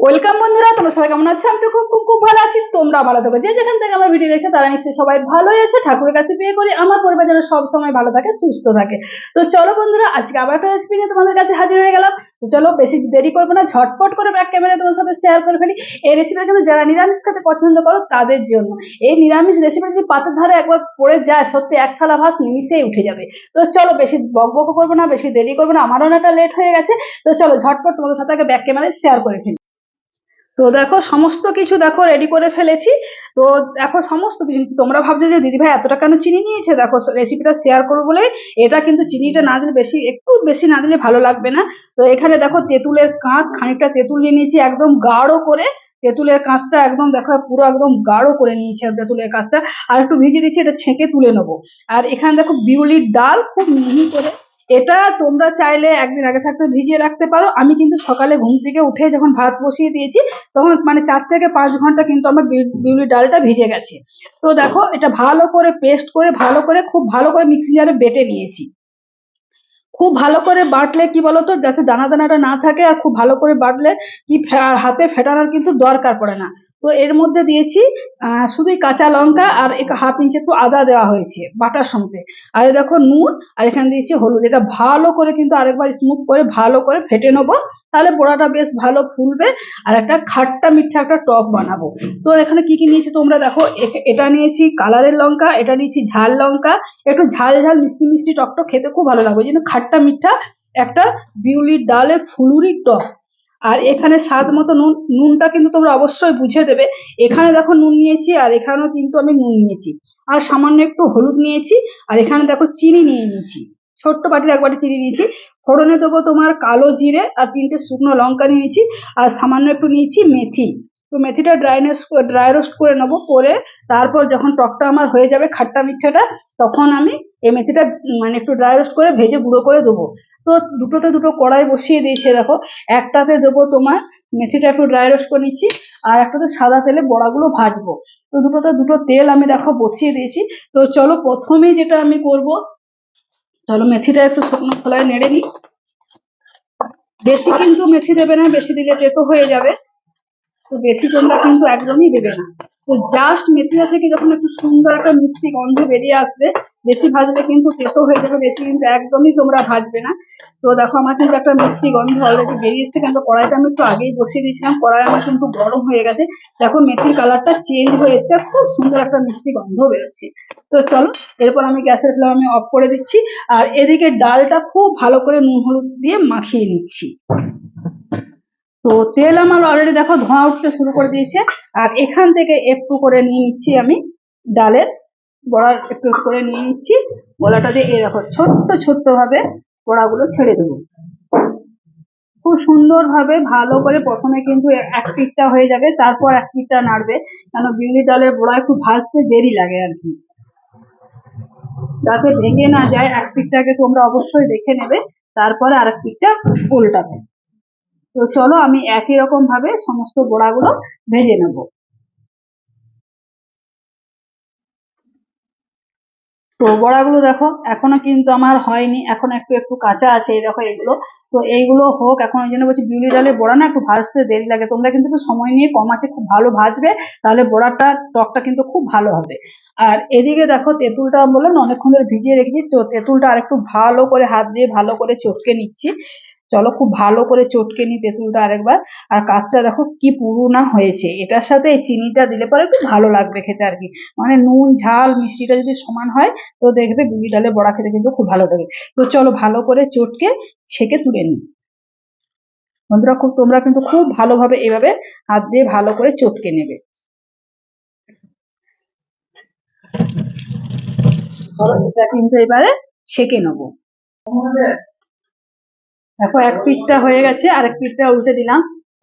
Welcome বন্ধুরা, তোমরা সবাই কেমন আছো? আমি তো খুব খুব খুব ভালো আছি। তোমরা ভালো থাকো। যে যেখান থেকে আমার ভিডিও দেখছ, তারা নিশ্চয়ই সবাই ভালোই আছে। ঠাকুরের কাছে বিয়ে করে, আমার পরিবার যেন সব সময় ভালো থাকে, সুস্থ থাকে। তো চলো বন্ধুরা, আজকে আবার একটা রেসিপি নিয়ে তোমাদের কাছে হাজির হয়ে গেলাম। তো চলো, বেশি দেরি করব না, ঝটপট করে ব্যাক ক্যামেরা তোমার সাথে শেয়ার করে ফেলি। এই রেসিপিটা কিন্তু যারা নিরামিষ খেতে পছন্দ করো, তাদের জন্য। এই নিরামিষ রেসিপি যদি পাতের ধারে একবার পড়ে যায়, সত্যি এক থালা ভাত নিমিশেই উঠে যাবে। তো চলো, বেশি বক বক করব না, বেশি দেরি করব না, আমারও অনেকটা লেট হয়ে গেছে। তো চলো, ঝটপট তোমাদের সাথে আগে ব্যাক ক্যামেরায় শেয়ার করে ফেলি। তো দেখো, সমস্ত কিছু দেখো রেডি করে ফেলেছি। তো দেখো, সমস্ত কিছু তোমরা ভাবছ যে, দিদি ভাই, এতটা কেন চিনি নিয়েছে? দেখো রেসিপিটা শেয়ার করব বলে এটা কিন্তু চিনিটা না দিলে বেশি, একটু বেশি না দিলে ভালো লাগবে না। তো এখানে দেখো, তেঁতুলের কাঁচ, খানিকটা তেঁতুল নিয়ে নিয়েছি, একদম গাঢ় করে। তেঁতুলের কাঁচটা একদম দেখো, পুরো একদম গাঢ় করে নিয়েছে তেঁতুলের কাঁচটা। আর একটু ভিজিয়ে দিচ্ছি, এটা ছেঁকে তুলে নেব। আর এখানে দেখো, বিউলির ডাল খুব মিহি করে এটা তোমরা চাইলে একদিন আগে থাকতে ভিজিয়ে রাখতে পারো। আমি কিন্তু সকালে ঘুম থেকে উঠে যখন ভাত বসিয়ে দিয়েছি, তখন মানে চার থেকে পাঁচ ঘণ্টা কিন্তু আমার বিউ- বিউলির ডালটা ভিজে গেছে। তো দেখো, এটা ভালো করে পেস্ট করে, ভালো করে, খুব ভালো করে মিক্সি জারে বেটে নিয়েছি। খুব ভালো করে বাটলে কি বলতো, যাতে দানা দানাটা না থাকে আর খুব ভালো করে বাটলে কি হাতে ফেটানোর কিন্তু দরকার পড়ে না। তো এর মধ্যে দিয়েছি শুধুই কাঁচা লঙ্কা আর এক হাফ ইঞ্চি একটু আদা দেওয়া হয়েছে, বাটার সঙ্গে। আর দেখো নুন, আর এখানে দিয়েছি হলুদ। এটা ভালো করে কিন্তু আরেকবার স্মুথ করে ভালো করে ফেটে নেব, তাহলে পোড়াটা বেশ ভালো ফুলবে আর একটা খাট্টা মিঠা একটা টক বানাবো। তো এখানে কি কি নিয়েছি তোমরা দেখো এটা নিয়েছি কালারের লঙ্কা, এটা নিয়েছি ঝাল লঙ্কা, একটু ঝাল ঝাল মিষ্টি মিষ্টি টকটক খেতে খুব ভালো লাগবে। জন্য খাট্টা মিঠা একটা বিউলির ডালের ফুলুরি টক আর এখানে স্বাদ মতো নুন, নুনটা কিন্তু তোমরা অবশ্যই বুঝে দেবে। এখানে দেখো নুন নিয়েছি আর এখানেও কিন্তু আমি নুন নিয়েছি। আর সামান্য একটু হলুদ নিয়েছি আর এখানে দেখো চিনি নিয়ে নিয়েছি। ছোট্ট বাটির এক বাটি চিনি নিয়েছি। ফোড়নে দেবো তোমার কালো জিরে আর তিনটে শুকনো লঙ্কা নিয়েছি আর সামান্য একটু নিয়েছি মেথি। তো মেথিটা ড্রাইনেস ড্রাই রোস্ট করে নেব করে তারপর যখন টকটা আমার হয়ে যাবে খাট্টা মিঠাটা, তখন আমি এই মেথিটা মানে একটু ড্রাই রোস্ট করে ভেজে গুঁড়ো করে দেবো। তো দুটোতে দুটো কড়াই বসিয়ে দিয়েছে, দেখো। একটাতে দেবো তোমার মেথিটা একটু ড্রাই রোস্ট করে নিচ্ছি, আর একটাতে সাদা তেলে বড়াগুলো ভাজবো। তো দুটোতে দুটো তেল আমি দেখো বসিয়ে দিয়েছি। তো চলো প্রথমেই যেটা আমি করব, চলো মেথিটা একটু শুকনো খোলায় নেড়ে নিই। বেশি কিন্তু মেথি দেবে না, বেশি দিলে তেতো হয়ে যাবে। তো বেশি তোমরা কিন্তু একদমই দেবে না। তো জাস্ট মেথিটা থেকে যখন একটু সুন্দর একটা মিষ্টি গন্ধ বেরিয়ে আসবে বেশি ভাজলে কিন্তু তেতো হয়ে যাবে বেশি কিন্তু একদমই তোমরা ভাজবে না। তো দেখো, আমার কিন্তু একটা মিষ্টি গন্ধ অলরেডি বেরিয়ে কিন্তু কড়াইটা আমি একটু আগেই বসিয়ে দিয়েছিলাম, কড়াই আমার কিন্তু গরম হয়ে গেছে। দেখো, মেথির কালারটা চেঞ্জ হয়ে এসছে খুব সুন্দর একটা মিষ্টি গন্ধ বেরোচ্ছে। তো চলো, এরপর আমি গ্যাসের ফ্লেম আমি অফ করে দিচ্ছি, আর এদিকে ডালটা খুব ভালো করে নুন হলুদ দিয়ে মাখিয়ে নিচ্ছি। তো তেল আমার অলরেডি দেখো ধোঁয়া উঠতে শুরু করে দিয়েছে। আর এখান থেকে একটু করে নিয়ে নিচ্ছি আমি ডালের বড়া একটু করে নিয়ে নিচ্ছি। বড়াটা দিয়ে এই দেখো ছোট্ট ছোট্ট ভাবে বড়াগুলো ছেড়ে দেবো। খুব সুন্দর ভাবে ভালো করে প্রথমে কিন্তু এক পিঠটা হয়ে যাবে, তারপর এক পিঠটা নাড়বে। কেন বিউলি ডালের বড়া একটু ভাজতে দেরি লাগে আর কি। যাতে ভেঙে না যায়, এক পিঠটাকে তোমরা অবশ্যই দেখে নেবে, তারপরে আর এক পিঠটা উল্টাবে তো চলো আমি একই রকম ভাবে সমস্ত বড়াগুলো ভেজে নেব। তো বড়াগুলো দেখো, এখনও কিন্তু আমার হয়নি, এখন একটু একটু কাঁচা আছে, এই দেখো এগুলো। তো এইগুলো হোক, এখন ওই জন্য বলছি বিউলি ডালে বড়া না, একটু ভাজতে দেরি লাগে। তোমরা কিন্তু একটু সময় নিয়ে কম আছে, খুব ভালো ভাজবে, তাহলে বড়াটা টকটা কিন্তু খুব ভালো হবে। আর এদিকে দেখো, তেঁতুলটা বললাম অনেকক্ষণ ধরে ভিজিয়ে রেখেছি, তো তেঁতুলটা আরেকটু ভালো করে হাত দিয়ে ভালো করে চটকে নিচ্ছি। চলো খুব ভালো করে চটকে নি তেঁতুলটা আরেকবার। আর কাঠটা দেখো কি পুরো না হয়েছে। এটার সাথে এই চিনিটা দিলে পরে খুব ভালো লাগবে খেতে আর কি। মানে নুন, ঝাল, মিষ্টিটা যদি সমান হয়, তো দেখবে বিউলি ডালের বড়া খেতে কিন্তু খুব ভালো লাগে। তো চলো ভালো করে চটকে ছেঁকে তুলে নিই। বন্ধুরা, খুব তোমরা কিন্তু খুব ভালোভাবে এভাবে হাত দিয়ে ভালো করে চটকে নেবে। এটা কিন্তু এবারে ছেঁকে নেব। দেখো, এক পিঠটা হয়ে গেছে, আর এক পিঠটা উল্টে দিলাম।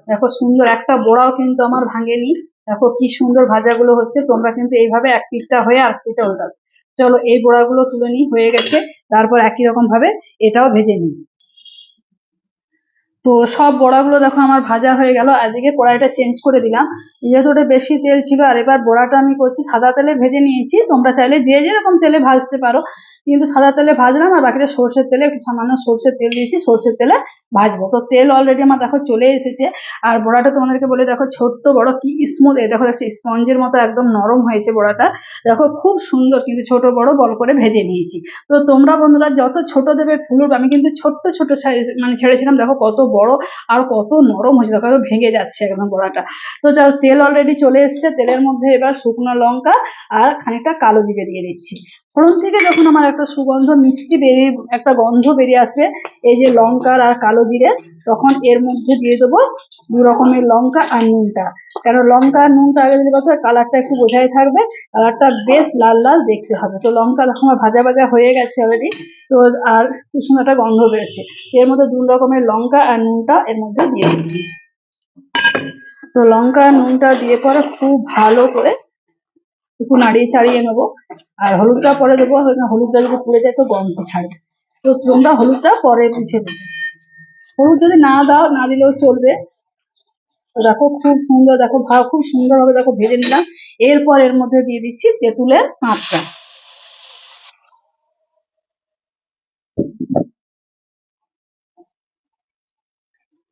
দেখো, সুন্দর একটা বড়াও কিন্তু আমার ভাঙেনি। দেখো, কি সুন্দর ভাজাগুলো হচ্ছে, তোমরা কিন্তু এইভাবে এক পিঠটা হয়ে আর পিঠটা উল্টাবে চলো, এই বড়াগুলো তুলে নিই, হয়ে গেছে। তারপর একই রকম ভাবে এটাও ভেজে নিই। তো সব বড়াগুলো দেখো আমার ভাজা হয়ে গেল। আজকে কড়াইটা চেঞ্জ করে দিলাম। যেহেতু ওটা বেশি তেল ছিল, আর এবার বড়াটা আমি করছি, সাদা তেলে ভেজে নিয়েছি। তোমরা চাইলে যে যেরকম তেলে ভাজতে পারো, কিন্তু সাদা তেলে ভাজলাম আর বাকিটা সর্ষের তেলে একটু সামান্য সর্ষের তেল দিয়েছি, সর্ষের তেলে ভাজবো। তো তেল অলরেডি আমার দেখো চলে এসেছে। আর বড়াটা তোমাদেরকে বলে, দেখো ছোট্ট বড় কি স্মুথ এই দেখো দেখো স্পঞ্জের মতো একদম নরম হয়েছে বড়াটা। দেখো খুব সুন্দর, কিন্তু ছোট বড় বল করে ভেজে নিয়েছি। তো তোমরা বন্ধুরা, যত ছোট দেবে ফুলুর আমি কিন্তু ছোট্ট ছোট সাইজ মানে ছেড়েছিলাম, দেখো কত বড়, আর কত নরম হয়েছে, দেখো ভেঙে যাচ্ছে একদম বড়াটা তো চল তেল অলরেডি চলে এসছে, তেলের মধ্যে এবার শুকনো লঙ্কা আর খানিকটা কালো জিরে দিয়ে দিচ্ছি। ফোড়ন থেকে যখন আমার একটা সুগন্ধ, মিষ্টি বেরিয়ে একটা গন্ধ বেরিয়ে আসবে, এই যে লঙ্কার আর কালো জিরে, তখন এর মধ্যে দিয়ে দেবো দু রকমের লঙ্কা আর নুনটা। কারণ লঙ্কা আর নুনটা আগে দিলে কথা কালারটা একটু বোঝাই থাকবে কালারটা বেশ লাল লাল দেখতে হবে। তো লঙ্কা আমার ভাজা ভাজা হয়ে গেছে অলরেডি তো আর খুব সুন্দর একটা গন্ধ বেরোচ্ছে এর মধ্যে দু রকমের লঙ্কা আর নুনটা এর মধ্যে দিয়ে দিচ্ছি তো লঙ্কা আর নুনটা দিয়ে পরে খুব ভালো করে একটু নাড়িয়ে ছাড়িয়ে নেব। আর হলুদটা পরে দেবো হলুদটা যদি পুড়ে যায় তো গন্ধ ছাড়বে। তো তোমরা হলুদটা পরে বুঝে দেবে। হলুদ যদি না দাও, না দিলেও চলবে। দেখো খুব সুন্দর, দেখো ভাব খুব সুন্দরভাবে দেখো ভেজে নিলাম। এরপর এর মধ্যে দিয়ে দিচ্ছি তেঁতুলের কাঁচটা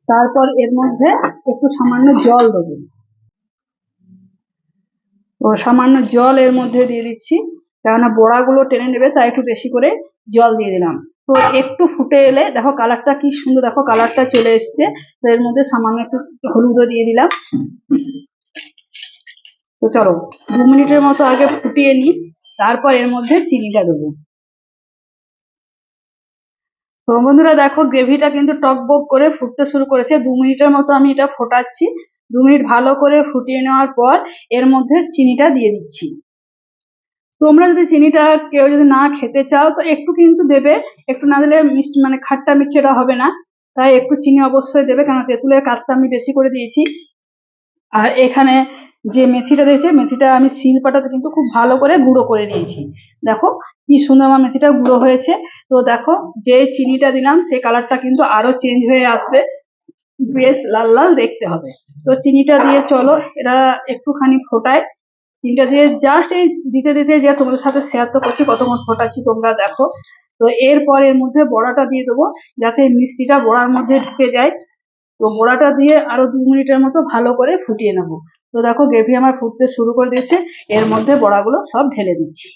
তারপর এর মধ্যে একটু সামান্য জল দেবো। তো সামান্য জল এর মধ্যে দিয়ে দিচ্ছি, কেননা বড়াগুলো টেনে নেবে, তাই একটু বেশি করে জল দিয়ে দিলাম। তো একটু ফুটে এলে, দেখো কালারটা কি সুন্দর, দেখো কালারটা চলে এসছে। তো এর মধ্যে সামান্য একটু হলুদও দিয়ে দিলাম। তো চলো, দু মিনিটের মতো আগে ফুটিয়ে নিই, তারপর এর মধ্যে চিনিটা দেবো। তো বন্ধুরা দেখো গ্রেভিটা কিন্তু টক বক করে ফুটতে শুরু করেছে। দু মিনিটের মতো আমি এটা ফোটাচ্ছি। দু মিনিট ভালো করে ফুটিয়ে নেওয়ার পর এর মধ্যে চিনিটা দিয়ে দিচ্ছি। তোমরা যদি চিনিটা কেউ যদি না খেতে চাও, তো একটু কিন্তু দেবে। একটু না দিলে মিষ্টি মানে খাট্টা মিষ্টিটা হবে না। তাই একটু চিনি অবশ্যই দেবে কেন তেঁতুলের কাঠটা আমি বেশি করে দিয়েছি। আর এখানে যে মেথিটা দিয়েছে, মেথিটা আমি শিল পাটাতে কিন্তু খুব ভালো করে গুঁড়ো করে নিয়েছি। দেখো কি সুন্দর আমার মেথিটা গুঁড়ো হয়েছে। তো দেখো, যে চিনিটা দিলাম সেই কালারটা কিন্তু আরও চেঞ্জ হয়ে আসবে। বেশ লাল লাল দেখতে হবে। তো চিনিটা দিয়ে চলো এটা একটুখানি ফোটায়। চিনিটা দিয়ে জাস্ট এই দিতে দিতে যে তোমাদের সাথে শেয়ার তো করছি কতক্ষণ ফোটাচ্ছি তোমরা দেখো। তো এরপর এর মধ্যে বড়াটা দিয়ে দেবো, যাতে মিষ্টিটা বড়ার মধ্যে ঢুকে যায়। তো বড়াটা দিয়ে আরও দু মিনিটের মতো ভালো করে ফুটিয়ে নেব। তো দেখো, গ্রেভি আমার ফুটতে শুরু করে দিয়েছে। এর মধ্যে বড়াগুলো সব ঢেলে দিচ্ছি।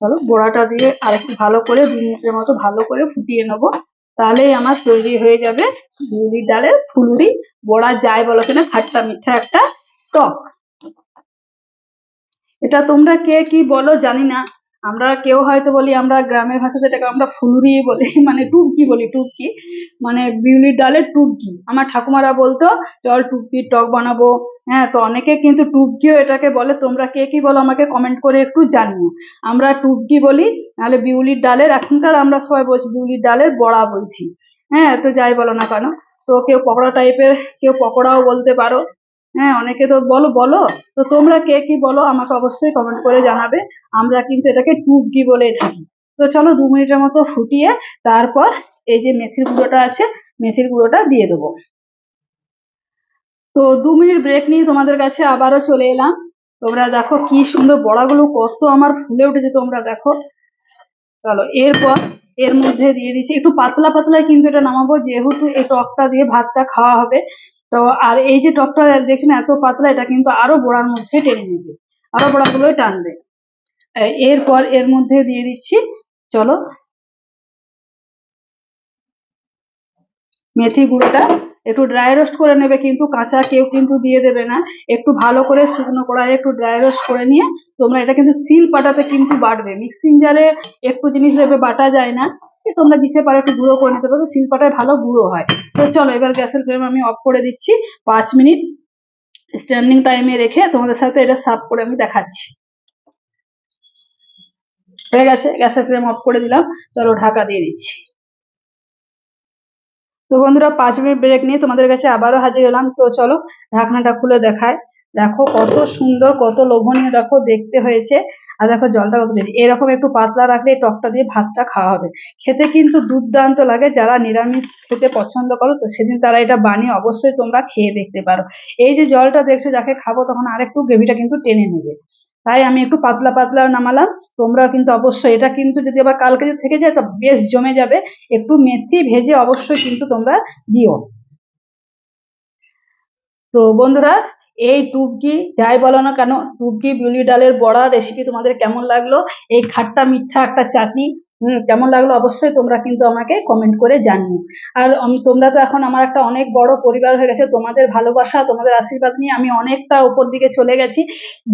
চলো বড়াটা দিয়ে আরেকটু ভালো করে দু মিনিটের মতো ভালো করে ফুটিয়ে নেব। তাহলেই আমার তৈরি হয়ে যাবে বিউলির ডালের ফুলুরি। বড়া যায় বলো কিনা খাট্টা মিঠা একটা টক। এটা তোমরা কে কি বলো জানি না। আমরা কেউ হয়তো বলি আমরা গ্রামের ভাষাতে এটাকে আমরা ফুলুরি বলি মানে টুপকি বলি, টুপকি। মানে বিউলির ডালের টুপকি। আমার ঠাকুমারা বলতো, চল টুককির টক বানাবো। হ্যাঁ তো অনেকে কিন্তু টুপকিও এটাকে বলে, তোমরা কে কি বলো আমাকে কমেন্ট করে একটু জানিও। আমরা টুপকি বলি, নাহলে বিউলির ডালের, এখনকার আমরা সবাই বলছি বিউলির ডালের বড়া বলছি। হ্যাঁ তো যাই বলো না কেন, তো কেউ পকোড়া টাইপের কেউ পকোড়াও বলতে পারো। হ্যাঁ অনেকে তো বলো বলো। তো তোমরা কে কি বলো, আমাকে অবশ্যই কমেন্ট করে জানাবে। আমরা কিন্তু এটাকে টুকগি বলে থাকি। তো চলো দু মিনিটের মতো ফুটিয়ে তারপর এই যে মেথির গুঁড়োটা আছে, মেথির গুঁড়োটা দিয়ে দেবো। তো দু মিনিট ব্রেক নিয়ে তোমাদের কাছে আবারও চলে এলাম। তোমরা দেখো কি সুন্দর বড়াগুলো, কত আমার ফুলে উঠেছে তোমরা দেখো। চলো, এরপর এর মধ্যে দিয়ে দিচ্ছি। একটু পাতলা পাতলা কিন্তু এটা নামাবো, যেহেতু এই টকটা দিয়ে ভাতটা খাওয়া হবে। তো আর এই যে টকটা দেখছেন এত পাতলা, এটা কিন্তু আরও বড়ার মধ্যে টেনে নেবে। আরও বড়াগুলোই টানবে। এরপর এর মধ্যে দিয়ে দিচ্ছি, চলো। মেথি গুঁড়োটা একটু ড্রাই রোস্ট করে নেবে কিন্তু, কাঁচা কেউ কিন্তু দিয়ে দেবে না। একটু ভালো করে শুকনো কড়াই একটু ড্রাই রোস্ট করে নিয়ে, তোমরা এটা কিন্তু সিল পাটাতে কিন্তু বাটবে। মিক্সিং জারে একটু জিনিস দেবে, বাটা যায় না। তোমরা দিতে পারো একটু গুঁড়ো করে নিতে পারো। সিল পাটায় ভালো গুঁড়ো হয়। তো চলো, এবার গ্যাসের ফ্লেম আমি অফ করে দিচ্ছি। পাঁচ মিনিট স্ট্যান্ডিং টাইমে রেখে তোমাদের সাথে এটা সাফ করে আমি দেখাচ্ছি। হয়ে গেছে, গ্যাসের ফ্লেম অফ করে দিলাম। চলো, ঢাকা দিয়ে দিচ্ছি। তো বন্ধুরা, পাঁচ মিনিট ব্রেক নিয়ে তোমাদের কাছে আবারও হাজির হলাম। তো চলো, ঢাকনাটা খুলে দেখায়। দেখো কত সুন্দর, কত লোভনীয়, দেখো দেখতে হয়েছে। আর দেখো জলটা কত এরকম একটু পাতলা রাখলে এই টকটা দিয়ে ভাতটা খাওয়া হবে। খেতে কিন্তু দুর্দান্ত লাগে। যারা নিরামিষ খেতে পছন্দ করো, তো সেদিন তারা এটা বানিয়ে অবশ্যই তোমরা খেয়ে দেখতে পারো। এই যে জলটা দেখছ, যাকে খাব তখন আরেকটু গ্রেভিটা কিন্তু টেনে নেবে। তাই আমি একটু পাতলা পাতলা নামালাম। তোমরা কিন্তু অবশ্যই, এটা কিন্তু যদি আবার কালকে যদি থেকে যায়, তো বেশ জমে যাবে। একটু মেথি ভেজে অবশ্যই কিন্তু তোমরা দিও। তো বন্ধুরা এই টুপকি যাই বলো না কেন টুপকি বিউলি ডালের বড়া রেসিপি তোমাদের কেমন লাগল? এই খাট্টা মিঠা একটা চাটনি হুম, কেমন লাগল অবশ্যই তোমরা কিন্তু আমাকে কমেন্ট করে জানিও। আর তোমরা তো এখন আমার একটা অনেক বড় পরিবার হয়ে গেছে, তোমাদের ভালোবাসা, তোমাদের আশীর্বাদ নিয়ে আমি অনেকটা উপর দিকে চলে গেছি।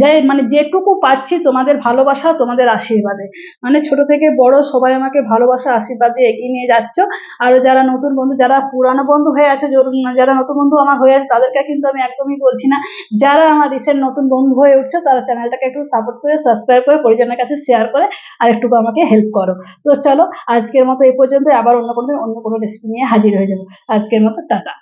যে মানে যেটুকু পাচ্ছি তোমাদের ভালোবাসা, তোমাদের আশীর্বাদে। মানে ছোট থেকে বড় সবাই আমাকে ভালোবাসা, আশীর্বাদ দিয়ে এগিয়ে নিয়ে যাচ্ছ। আর যারা নতুন বন্ধু, যারা পুরানো বন্ধু হয়ে আছে যারা নতুন বন্ধু আমার হয়ে আছে, তাদেরকে কিন্তু আমি একদমই বলছি না। যারা আমার রিসেন্ট নতুন বন্ধু হয়ে উঠছে, তারা চ্যানেলটাকে একটু সাপোর্ট করে সাবস্ক্রাইব করে পরিজনের কাছে শেয়ার করে, আর একটু আমাকে হেল্প করো। তো চলো, আজকের মতো এই পর্যন্ত আবার অন্য কোনো অন্য কোনো রেসিপি নিয়ে হাজির হয়ে যাব। আজকের মতো টাটা।